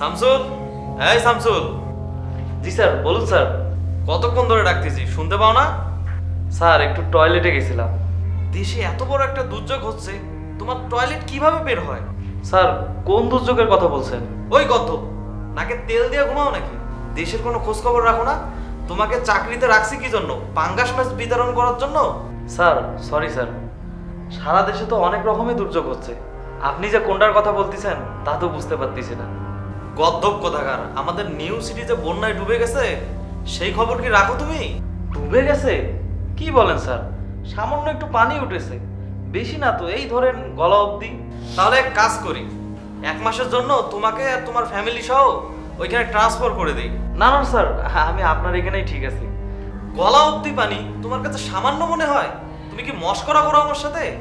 শামসুল? এই শামসুল। জি স্যার, বলুন স্যার। কতক্ষণ ধরে ডাকতেছি, শুনতে পাও না? স্যার, একটু টয়লেটে গেছিলাম। দেশে এত বড় একটা দুর্যোগ হচ্ছে, তোমার টয়লেট কীভাবে বের হয়? স্যার, কোন দুর্যোগের কথা বলছেন? ওই কত নাকে তেল দিয়ে ঘুমাও নাকি? দেশের কোনো খোঁজ খবর রাখো না? তোমাকে চাকরিতে রাখছি কি জন্য? পাঙ্গাস মাছ বিতরণ করার জন্য? Sir, sorry sir. সারা দেশে তো অনেক রকমের দুর্যোগ হচ্ছে। আপনি যে কোনটার কথা বলতেছেন, তা তো বুঝতে পারতেছি না। গদ্দপ কোথাকার আমাদের নিউ সিটি যে বন্যায় ডুবে গেছে সেই খবর কি রাখো তুমি? ডুবে গেছে? কি বলেন স্যার? সামান্য একটু পানি উঠেছে। বেশি না তো এই ধরেন গলা অবধি। তাহলে এক কাজ করি। এক মাসের জন্য তোমাকে আর তোমার ফ্যামিলি সহ ওইখানে ট্রান্সফার করে দিই। না না স্যার আমি আপনার এখানেই ঠিক আছি। গলা অবধি পানি তোমার কাছে সামান্য মনে হয়? তুমি কি মস্করা করো আমার সাথে?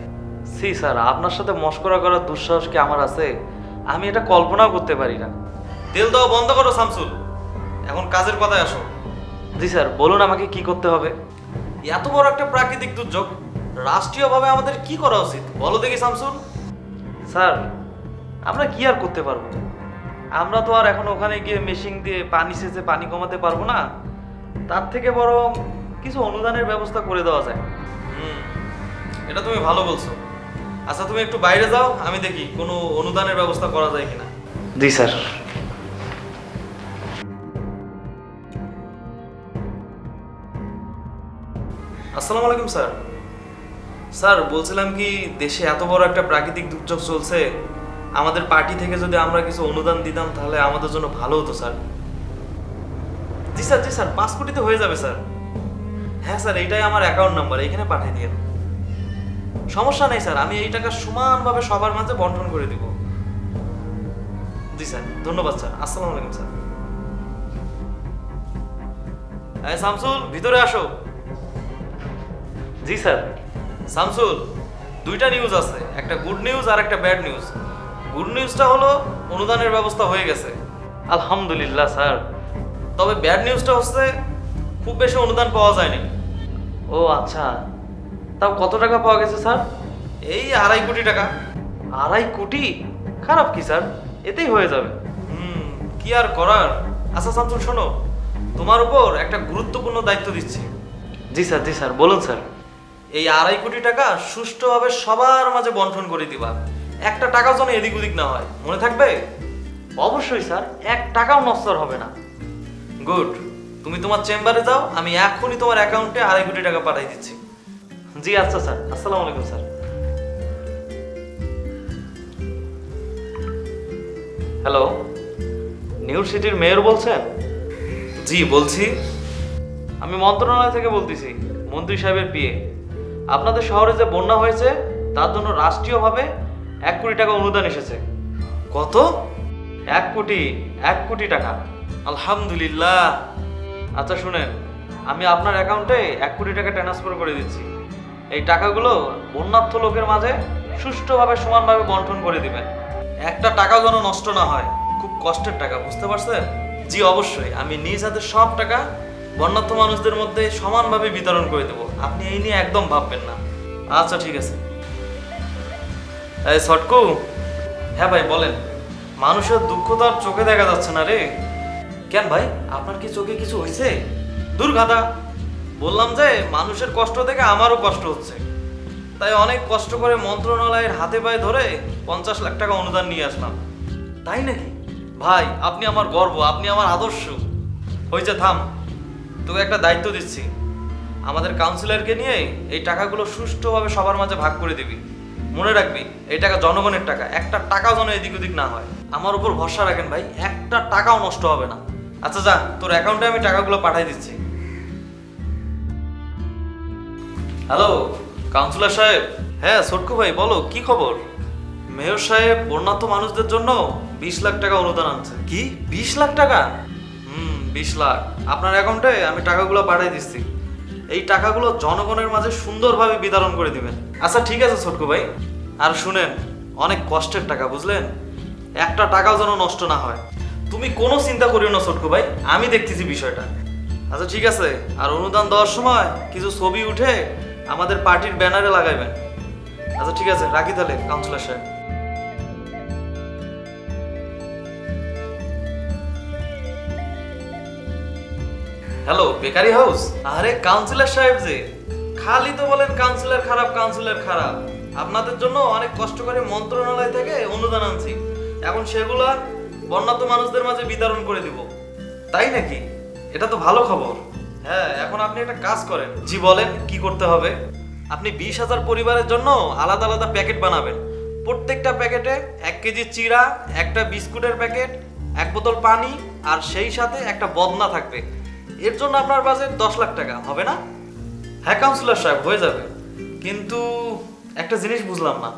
সি স্যার আপনার সাথে মস্করা করার দুঃসাহস কি আমার আছে? আমি এটা কল্পনাও করতে পারি না। তেল দেওয়া বন্ধ করো শামসুল। এখন কাজের কথায় আসো। জি স্যার বলুন আমাকে কি করতে হবে? এত বড় একটা প্রাকৃতিক দুর্যোগ রাষ্ট্রীয়ভাবে আমাদের কি করা উচিত? বলো দেখি শামসুল। স্যার আমরা কি আর করতে পারব? আমরা তো আর এখন ওখানে গিয়ে মেশিন দিয়ে পানি সেচে পানি কমাতে পারব না। তার থেকে বরং কিছু অনুদানের ব্যবস্থা করে দেওয়া যায়। হুম এটা তুমি ভালো বলছো। আচ্ছা তুমি একটু বাইরে যাও আমি দেখি কোনো অনুদানের ব্যবস্থা করা যায় কিনা। জি স্যার। আসসালামু আলাইকুম, স্যার। স্যার, বলছিলাম কি, দেশে এত বড় একটা প্রাকৃতিক দুর্যোগ চলছে, আমাদের পার্টি থেকে যদি আমরা কিছু অনুদান দিতাম, তাহলে আমাদের জন্য ভালো হতো, স্যার। জি স্যার জি, স্যার, পাঁচ কোটিতে হয়ে যাবে, স্যার। হ্যাঁ স্যার এইটাই আমার অ্যাকাউন্ট নাম্বার এইখানে পাঠিয়ে দিন সমস্যা নেই, স্যার, আমি এই টাকা সমানভাবে সবার মাঝে বন্টন করে দিব। জি, স্যার, ধন্যবাদ, স্যার, আসসালামু আলাইকুম, স্যার। হ্যাঁ শামসুল ভিতরে আসো। জি স্যার। শামসুল দুইটা নিউজ আছে একটা গুড নিউজ আর একটা ব্যাড নিউজ গুড নিউজটা হলো অনুদানের ব্যবস্থা হয়ে গেছে। আলহামদুলিল্লাহ স্যার। তবে ব্যাড নিউজটা হচ্ছে খুব বেশি অনুদান পাওয়া যায়নি। ও আচ্ছা। তাও কত টাকা পাওয়া গেছে স্যার? এই আড়াই কোটি টাকা। আড়াই কোটি? খারাপ কি স্যার? এতেই হয়ে যাবে। হুম কি আর করার? আচ্ছা শামসুল শোনো। তোমার উপর একটা গুরুত্বপূর্ণ দায়িত্ব দিচ্ছি। জি স্যার জি স্যার বলুন স্যার। এই আড়াই কোটি টাকা সুষ্ঠুভাবে সবার মাঝে বন্টন করে দিবা। একটা টাকাও যেন এদিক ওদিক না হয়। মনে থাকবে? অবশ্যই, স্যার। এক টাকাও নস্তর হবে না। গুড। তুমি তোমার চেম্বারে যাও, আমি এখনই তোমার অ্যাকাউন্টে আড়াই কোটি টাকা পাঠিয়ে দিচ্ছি। জি আচ্ছা স্যার। আসসালামু আলাইকুম, স্যার। হ্যালো? নিউ সিটির মেয়র বলছেন? জি, বলছি। আমি মন্ত্রণালয় থেকে বলতেছি, মন্ত্রী সাহেবের বিয়ে আপনাদের শহরে যে বন্যা হয়েছে তার জন্য রাষ্ট্রীয়ভাবে এক কোটি টাকা অনুদান এসেছে। কত? এক কোটি এক কোটি টাকা। আলহামদুলিল্লাহ। আচ্ছা শুনেন আমি আপনার অ্যাকাউন্টে এক কোটি টাকা ট্রান্সফার করে দিচ্ছি। এই টাকাগুলো বন্যার্থ লোকের মাঝে সুষ্ঠুভাবে সমানভাবে বন্টন করে দিবেন। একটা টাকা যেন নষ্ট না হয় খুব কষ্টের টাকা বুঝতে পারছেন? জি অবশ্যই আমি নিজ হাতে সব টাকা বন্যার্থ মানুষদের মধ্যে সমানভাবে বিতরণ করে দেবো। আপনি এই নিয়ে একদম ভাববেন না। আচ্ছা ঠিক আছে। এই ছটকু হ্যাঁ ভাই, বলেন। মানুষের দুঃখ তো আর চোখে দেখা যাচ্ছে না রে। কেন ভাই, আপনার কি চোখে কিছু হয়েছে দুর্ঘাতা বললাম যে, মানুষের কষ্ট দেখে আমারও কষ্ট হচ্ছে। তাই অনেক কষ্ট করে মন্ত্রণালয়ের হাতে পায়ে ধরে পঞ্চাশ লাখ টাকা অনুদান নিয়ে আসলাম। তাই নাকি? ভাই, আপনি আমার গর্ব, আপনি আমার আদর্শ। হয়েছে থাম। তোকে একটা দায়িত্ব দিচ্ছি। আমাদের কাউন্সিলরকে নিয়ে এই টাকাগুলো সুষ্ঠুভাবে সবার মাঝে ভাগ করে দিবি। মনে রাখবি, এই টাকা জনগণের টাকা, একটা টাকাও যেন এদিক ওদিক না হয়। আমার উপর ভরসা রাখেন ভাই, একটা টাকাও নষ্ট হবে না। আচ্ছা যা, তোর অ্যাকাউন্টে আমি টাকাগুলো পাঠিয়ে দিচ্ছি। হ্যালো কাউন্সিলর সাহেব। হ্যাঁ ছোটকু ভাই, বলো, কি খবর? মেয়র সাহেব, বন্যার্থ মানুষদের জন্য বিশ লাখ টাকা অনুদান আনছে। কি? বিশ লাখ টাকা? বিশ লাখ। আপনার অ্যাকাউন্টে আমি টাকাগুলো পাঠিয়ে দিচ্ছি। এই টাকাগুলো জনগণের মাঝে সুন্দরভাবে বিতরণ করে দিবেন। আচ্ছা ঠিক আছে ছোটকু ভাই। আর শুনেন, অনেক কষ্টের টাকা, বুঝলেন? একটা টাকাও যেন নষ্ট না হয়। তুমি কোনো চিন্তা করিও না ছোটকু ভাই, আমি দেখতেছি বিষয়টা। আচ্ছা ঠিক আছে। আর অনুদান দেওয়ার সময় কিছু ছবি উঠে আমাদের পার্টির ব্যানারে লাগাইবেন। আচ্ছা ঠিক আছে, রাখি তাহলে, কাউন্সিলর সাহেব। Hello, bakery house? আরে কাউন্সিলর সাহেব যে। খালি তো বলেন কাউন্সিলর খারাপ কাউন্সিলর খারাপ। আপনাদের জন্য অনেক কষ্ট করে মন্ত্রণালয় থেকে অনুদান আনছি। এখন সেগুলা বন্যাত মানুষদের মাঝে বিতরণ করে দিব। তাই নাকি? এটা তো ভালো খবর। হ্যাঁ এখন আপনি একটা কাজ করেন। জি, বলেন, কি করতে হবে? আপনি বিশ হাজার পরিবারের জন্য আলাদা আলাদা প্যাকেট বানাবেন। প্রত্যেকটা প্যাকেটে এক কেজি চিড়া, একটা বিস্কুটের প্যাকেট, এক বোতল পানি আর সেই সাথে একটা বদনা থাকবে। এর জন্য আপনার বাজেট দশ লাখ টাকা, হবে না? হ্যাঁ কাউন্সিলর সাহেব, হয়ে যাবে। কিন্তু একটা জিনিস বুঝলাম না।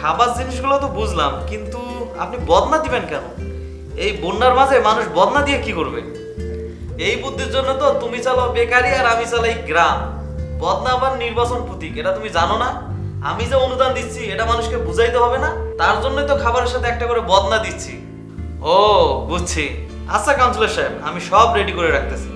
খাবার জিনিসগুলো তো বুঝলাম, কিন্তু আপনি বদনা দিবেন কেন? এই বন্যার মাঝে মানুষ বদনা দিয়ে কি করবে? এই বুদ্ধির জন্য তো তুমি চালাও বেকারি আর আমি চালাই গ্রাম। বদনা আবার নির্বাচন প্রতীক, এটা তুমি জানো না? আমি যে অনুদান দিচ্ছি, এটা মানুষকে বুঝাইতে হবে না? তার জন্যই তো খাবারের সাথে একটা করে বদনা দিচ্ছি। ও, বুঝছি। আচ্ছা কাউন্সিলর সাহেব আমি সব রেডি করে রাখতেছি।